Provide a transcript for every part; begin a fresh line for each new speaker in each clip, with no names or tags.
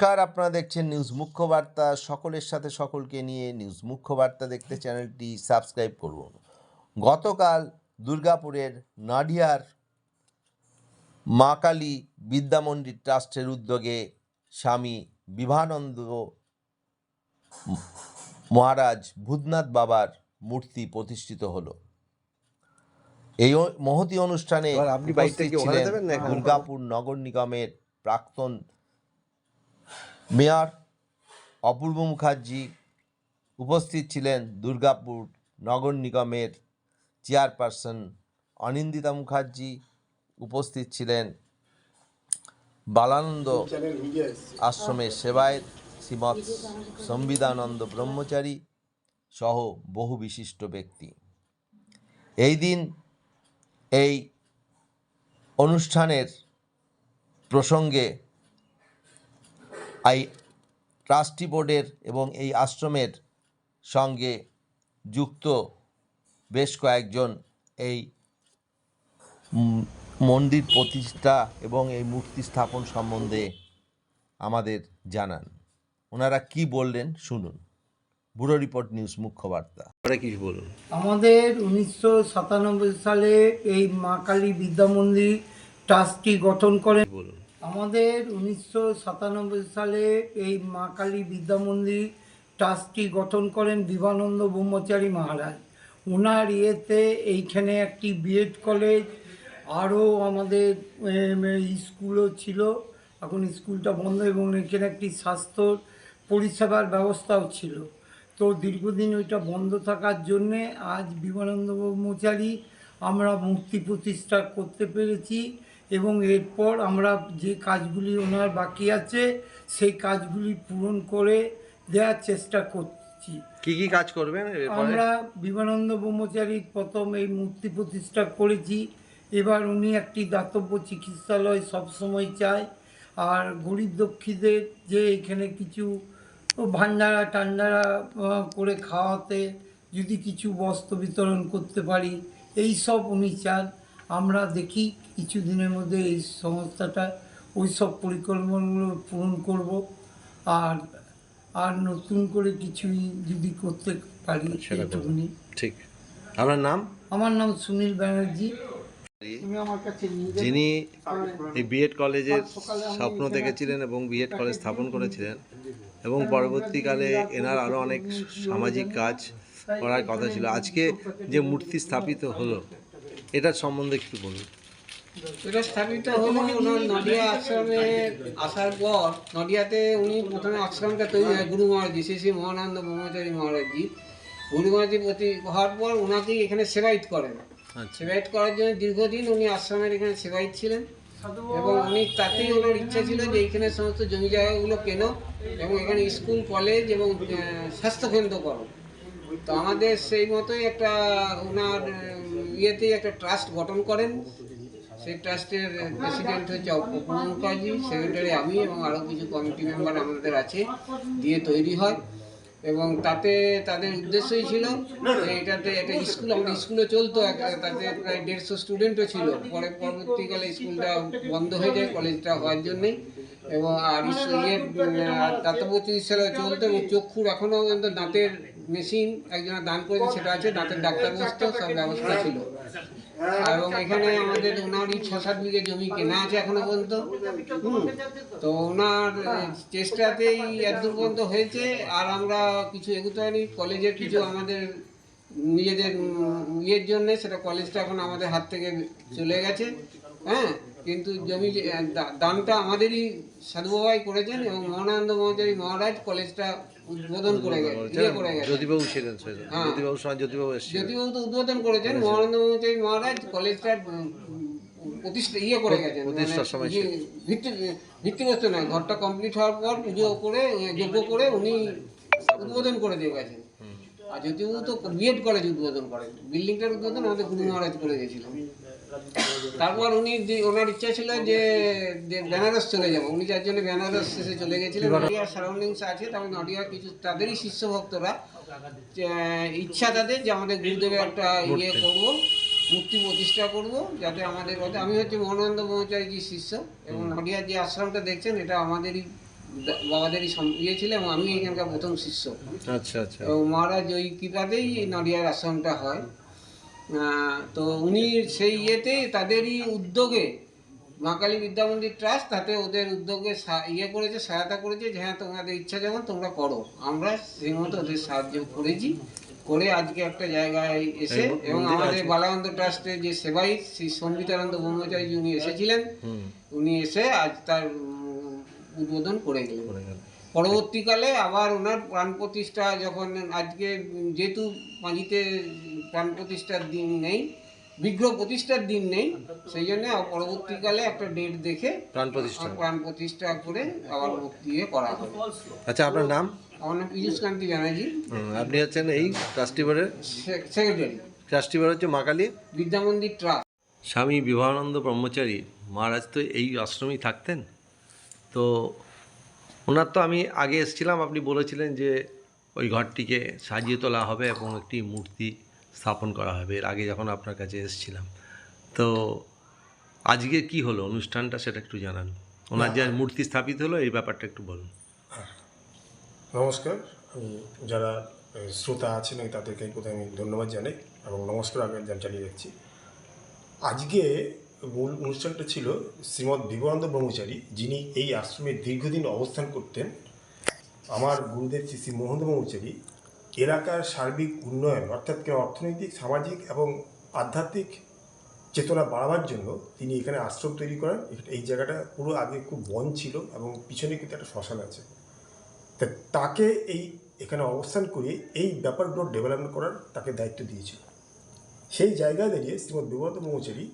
নমস্কার আপনারা দেখছেন নিউজ মুখ্য বার্তা সকলের সাথে সকলকে নিয়ে নিউজ মুখ্য বার্তা দেখতে চ্যানেলটি সাবস্ক্রাইব করুন। গতকাল দুর্গাপুরের নাডিয়ার মা কালী বিদ্যামন্দির ট্রাস্টের উদ্যোগে স্বামী বিভানন্দ মহারাজ ভূতনাথ বাবার মূর্তি প্রতিষ্ঠিত হলো। এই মহতি অনুষ্ঠানে? দুর্গাপুর নগর নিগমের প্রাক্তন মেয়র অপূর্ব মুখার্জি উপস্থিত ছিলেন দুর্গাপুর নগর নিগমের চেয়ারপারসন অনিন্দিতা মুখার্জি উপস্থিত ছিলেন বালানন্দ আশ্রমের সেবায়ত শ্রীমৎ সম্বিদানন্দ ব্রহ্মচারী সহ বহু বিশিষ্ট ব্যক্তি। এই দিন এই অনুষ্ঠানের প্রসঙ্গে এই ট্রাস্টি বোর্ডের এবং এই আশ্রমের সঙ্গে যুক্ত বেশ কয়েকজন এই মন্দির প্রতিষ্ঠা এবং এই মূর্তি স্থাপন সম্বন্ধে আমাদের জানান। ওনারা কি বললেন শুনুন। ব্যুরো রিপোর্ট নিউজ মুখ্য বার্তা
কিছু বলুন?
আমাদের উনিশশো সাতানব্বই সালে এই মা কালী বিদ্যা মন্দির ট্রাস্টটি গঠন করেন।
বলুন?
আমাদের উনিশশো সাতানব্বই সালে এই মা কালী বিদ্যা মন্দির ট্রাস্টটি গঠন করেন বিভানন্দ ব্রহ্মচারী মহারাজ। ওনার ইয়েতে এইখানে একটি বিএড কলেজ আরও আমাদের স্কুলও ছিল। এখন স্কুলটা বন্ধ এবং এখানে একটি স্বাস্থ্য পরিষেবার ব্যবস্থাও ছিল। তো দীর্ঘদিন ওইটা বন্ধ থাকার জন্যে আজ বিমানন্দ ব্রহ্মচারী আমরা মূর্তি প্রতিষ্ঠা করতে পেরেছি। এবং এরপর আমরা যে কাজগুলি ওনার বাকি আছে সেই কাজগুলি পূরণ করে দেওয়ার চেষ্টা করছি।
কি কি কাজ করবেন
আমরা বিমানন্দ ব্রহ্মচারী প্রথম এই মূর্তি প্রতিষ্ঠা করেছি। এবার উনি একটি দাতব্য চিকিৎসালয় সবসময় চায়। আর গরিব দুঃখীদের যে এখানে কিছু ভান্ডারা টান্ডারা করে খাওয়াতে যদি কিছু বস্ত্র বিতরণ করতে পারি এই সব উনি চান। আমরা দেখি কিছু দিনের মধ্যে এই সংস্থাটা ওই সব পরিকল্পনাগুলো পূরণ করব আর আর নতুন করে কিছুই যদি করতে পারি। এইটুকুনি।
ঠিক। আপনার নাম?
আমার নাম সুনীল ব্যানার্জি। তুমি আমার কাছে নিয়ে যাবে
যিনি এই বিএড কলেজের স্বপ্ন দেখেছিলেন এবং বিএড কলেজ স্থাপন করেছিলেন এবং পরবর্তীকালে এনার আরও অনেক সামাজিক কাজ করার কথা ছিল। আজকে যে মূর্তি স্থাপিত হলো এটার সম্বন্ধে একটু বলুন।
এটা স্থাপিত হলো ওনার নডিয়া আশ্রমে আসার পর নডিয়াতে উনি প্রথমে আশ্রমটা তৈরি হয় গুরু মহারাজি শ্রী শ্রী মহানন্দ ব্রহ্মচারী মহারাজজি। গুরু মহারাজি প্রতি হওয়ার পর ওনাকেই এখানে সেবায়িত করেন।
আচ্ছা।
সেবায়িত করার জন্য দীর্ঘদিন উনি আশ্রমের এখানে সেবায়িত ছিলেন। এবং উনি তাতেই ওনার ইচ্ছা ছিল যে এইখানে সমস্ত জমি জায়গাগুলো কেন এবং এখানে স্কুল কলেজ এবং স্বাস্থ্যকেন্দ্র করো। তো আমাদের সেই মতোই একটা ওনার ইয়েতেই একটা ট্রাস্ট গঠন করেন। সেই ট্রাস্টের প্রেসিডেন্ট হচ্ছে মুখার্জি সেক্রেটারি আমি এবং আরও কিছু কমিটি মেম্বার আমাদের আছে দিয়ে তৈরি হয়। এবং তাতে তাদের উদ্দেশ্যই ছিল যে এটাতে একটা স্কুল, আমাদের স্কুলে চলতো তাতে প্রায় দেড়শো স্টুডেন্টও ছিল। পরে পরবর্তীকালে স্কুলটা বন্ধ হয়ে যায়, কলেজটা হওয়ার জন্যেই। এবং আর ইয়ে দাতব্য চিকিৎসালয় চলতো এবং চক্ষুর এখনও পর্যন্ত দাঁতের মেশিন একজনের দান করেছে সেটা আছে দাঁতের ডাক্তার বসতো সব ব্যবস্থা ছিল। এবং এখানে আমাদের ওনারই ছ সাত বিঘে জমি কেনা আছে এখনও পর্যন্ত। হুম। তো ওনার চেষ্টাতেই এতদূর পর্যন্ত হয়েছে আর আমরা কিছু এগোতে পারি কলেজের কিছু আমাদের নিজেদের ইয়ের জন্যে সেটা কলেজটা এখন আমাদের হাত থেকে চলে গেছে। হ্যাঁ কিন্তু জমি দানটা আমাদেরই সাধুবাবাই করেছেন এবং মহানন্দ মহাচারী মহারাজ কলেজটা উদ্বোধন করে ইয়ে
জ্যোতিবাবু ছিলেন
হ্যাঁ।
জ্যোতিবাবু
তো উদ্বোধন করেছেন মহানন্দ মহারাজ কলেজটা উম, প্রতিষ্ঠা ইয়ে করে গেছেন।
প্রতিষ্ঠার
মানে
সময়
ইয়ে ভিত্তি ভিত্তিগ্রস্ত নয় ঘরটা কমপ্লিট হওয়ার পর পুজো করে এ, যজ্ঞ করে উনি উদ্বোধন করে দিয়ে গেছেন। আর যদিও তো বিএড কলেজ উদ্বোধন করেন। বিল্ডিংটার উদ্বোধন আমাদের গুরু মহারাজ করে গেছিলেন তারপর উনি যে- ওনার ইচ্ছা ছিল যে বেনারস চলে যাব। উনি যার জন্য বেনারস শেষে চলে গেছিলেন। নডিয়ার সারাউন্ডিংস আছে তারপর নডিয়ার কিছু তাদেরই শিষ্য ভক্তরা ইচ্ছা তাদের যে আমাদের গুরুদেবের একটা ইয়ে করব মূর্তি প্রতিষ্ঠা করব যাতে আমাদের কথা আমি হচ্ছে মহানন্দ ব্রহ্মচারীজির শিষ্য এবং নডিয়ার যে আশ্রমটা দেখছেন এটা আমাদেরই বাবাদেরই ইয়ে ছিল এবং আমি এখানকার প্রথম শিষ্য।
আচ্ছা আচ্ছা।
এবং মহারাজ ওই কৃপাতেই নডিয়ার আশ্রমটা হয়। তো উনি সেই ইয়েতে তাদেরই উদ্যোগে মা কালী বিদ্যা মন্দির ট্রাস্ট তাতে ওদের উদ্যোগে ইয়ে করেছে সহায়তা করেছে যে হ্যাঁ তোমাদের ইচ্ছা যখন তোমরা করো। আমরা সেই মতো ওদের সাহায্য করেছি করে আজকে একটা জায়গায় এসে
এবং
এবং আমাদের বালানন্দ ট্রাস্টের যে সেবাই শ্রী সঙ্গীতানন্দ ব্রহ্মচারী উনি এসেছিলেন। উনি এসে আজ তার উদ্বোধন করে গেলেন পরবর্তীকালে আবার ওনার প্রাণ প্রতিষ্ঠা যখন আজকে যেহেতু পাঁজিতে প্রাণ প্রতিষ্ঠার দিন নেই বিগ্রহ প্রতিষ্ঠার দিন নেই সেই জন্য পরবর্তীকালে একটা ডেট দেখে
প্রাণ প্রতিষ্ঠা
প্রাণ প্রতিষ্ঠা করে আবার দিয়ে করা হবে।
আচ্ছা আপনার নাম?
আমার নাম পীযুষ কান্তি ব্যানার্জি।
আপনি হচ্ছেন এই ট্রাস্টি বোর্ডের
সেক্রেটারি
ট্রাস্টি বোর্ড হচ্ছে মা কালী?
বিদ্যা মন্দির ট্রাস্ট
স্বামী বিবাহানন্দ ব্রহ্মচারী মহারাজ তো এই আশ্রমেই থাকতেন। তো ওনার তো আমি আগে এসেছিলাম আপনি বলেছিলেন যে ওই ঘরটিকে সাজিয়ে তোলা হবে এবং একটি মূর্তি স্থাপন করা হবে এর আগে যখন আপনার কাছে এসেছিলাম। তো আজকে কি হলো? অনুষ্ঠানটা সেটা একটু জানান। ওনার যে মূর্তি স্থাপিত হলো এই ব্যাপারটা একটু বলুন।
নমস্কার। আমি যারা শ্রোতা আছেন আমি তাদেরকে প্রথমে আমি ধন্যবাদ জানাই এবং নমস্কার জা- জানিয়ে রাখছি আজকে মূল অনুষ্ঠানটা ছিল শ্রীমৎ বিবেকানন্দ ব্রহ্মচারী যিনি এই আশ্রমে দীর্ঘদিন অবস্থান করতেন। আমার গুরুদেব শ্রী শ্রী মোহন ব্রহ্মচারী এলাকার সার্বিক উন্নয়ন, অর্থাৎ কি অর্থনৈতিক, সামাজিক এবং আধ্যাত্মিক চেতনা বাড়াবার জন্য তিনি এখানে আশ্রম তৈরি করেন। এই জায়গাটা পুরো আগে খুব বন ছিল এবং পিছনে কিন্তু একটা শ্মশান আছে। তা তাকে এই এখানে অবস্থান করিয়ে এই ব্যাপারগুলো ডেভেলপমেন্ট করার তাকে দায়িত্ব দিয়েছিল সেই জায়গায় দাঁড়িয়ে শ্রীমৎ বিবেকানন্দ ব্রহ্মচারী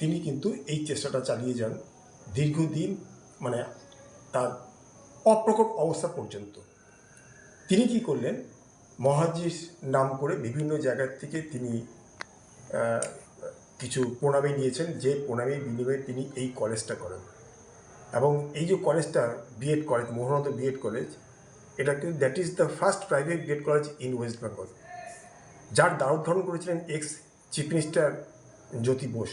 তিনি কিন্তু এই চেষ্টাটা চালিয়ে যান দীর্ঘদিন মানে তার অপ্রকট অবস্থা পর্যন্ত। তিনি কি করলেন? মহাজির নাম করে বিভিন্ন জায়গার থেকে তিনি কিছু প্রণামী নিয়েছেন, যে প্রণামীর বিনিময়ে তিনি এই কলেজটা করেন। এবং এই যে কলেজটা BEd college Mohanananda BEd college, এটা কিন্তু that is the first private BEd college in West Bengal যার দ্বারোদ্ধারণ করেছিলেন ex chief minister Jyoti Bose.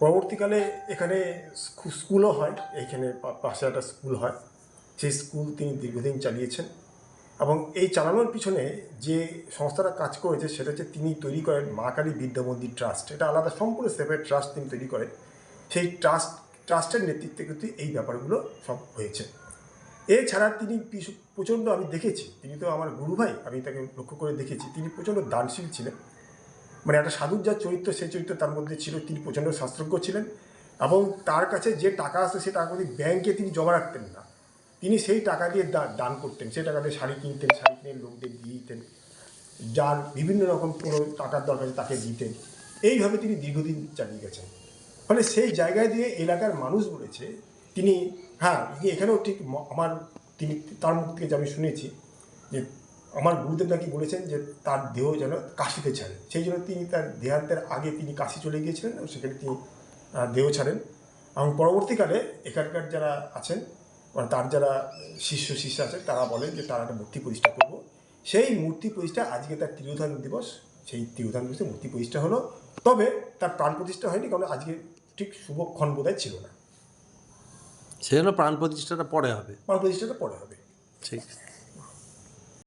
পরবর্তীকালে এখানে স্কুলও হয় এইখানে পাশে একটা স্কুল হয়। সেই স্কুল তিনি দীর্ঘদিন চালিয়েছেন। এবং এই চালানোর পিছনে যে সংস্থাটা কাজ করেছে, সেটা হচ্ছে তিনি তৈরি করেন মা কালী বিদ্যা মন্দির ট্রাস্ট। এটা আলাদা, সম্পূর্ণ সেপারেট ট্রাস্ট তিনি তৈরি করেন। সেই ট্রাস্ট ট্রাস্টের নেতৃত্বে কিন্তু এই ব্যাপারগুলো সব হয়েছে। এছাড়া তিনি প্রচণ্ড আমি দেখেছি, তিনি তো আমার গুরু ভাই, আমি তাকে লক্ষ্য করে দেখেছি, তিনি প্রচণ্ড দানশীল ছিলেন। মানে একটা সাধুর যা চরিত্র, সেই চরিত্র তার মধ্যে ছিল, তিনি প্রচণ্ড শাস্ত্রজ্ঞ ছিলেন এবং তার কাছে যে টাকা আসে সে টাকা ব্যাংকে তিনি জমা রাখতেন না। তিনি সেই টাকা দিয়ে দান করতেন। সেই টাকা দিয়ে শাড়ি কিনতেন, শাড়ি কিনে লোকদের দিয়ে দিতেন। যার বিভিন্ন রকম কোনো টাকার দরকার তাকে দিতেন। এইভাবে তিনি দীর্ঘদিন চালিয়ে গেছেন। ফলে সেই জায়গায় দিয়ে এলাকার মানুষ বলেছে, তিনি হ্যাঁ এখানেও ঠিক আমার, তিনি তার মুখ থেকে আমি শুনেছি, যে আমার গুরুদেব নাকি বলেছেন যে তার দেহ যেন কাশিতে ছাড়ে। সেই জন্য তিনি তার দেহান্তের আগে তিনি কাশি চলে গিয়েছিলেন, সেখানে তিনি দেহ ছাড়েন। এবং পরবর্তীকালে এখানকার যারা আছেন মানে তার যারা শিষ্য শিষ্য আছে তারা বলেন যে তারা একটা মূর্তি প্রতিষ্ঠা করব। সেই মূর্তি প্রতিষ্ঠা আজকে তার তিরোধান দিবস সেই তিরোধান দিবসে মূর্তি প্রতিষ্ঠা হলো। তবে তার প্রাণ প্রতিষ্ঠা হয়নি কারণ আজকে ঠিক শুভক্ষণ বোধ ছিল না।
সেজন্য প্রাণ প্রতিষ্ঠাটা পরে হবে।
প্রাণ প্রতিষ্ঠাটা পরে হবে।
ঠিক।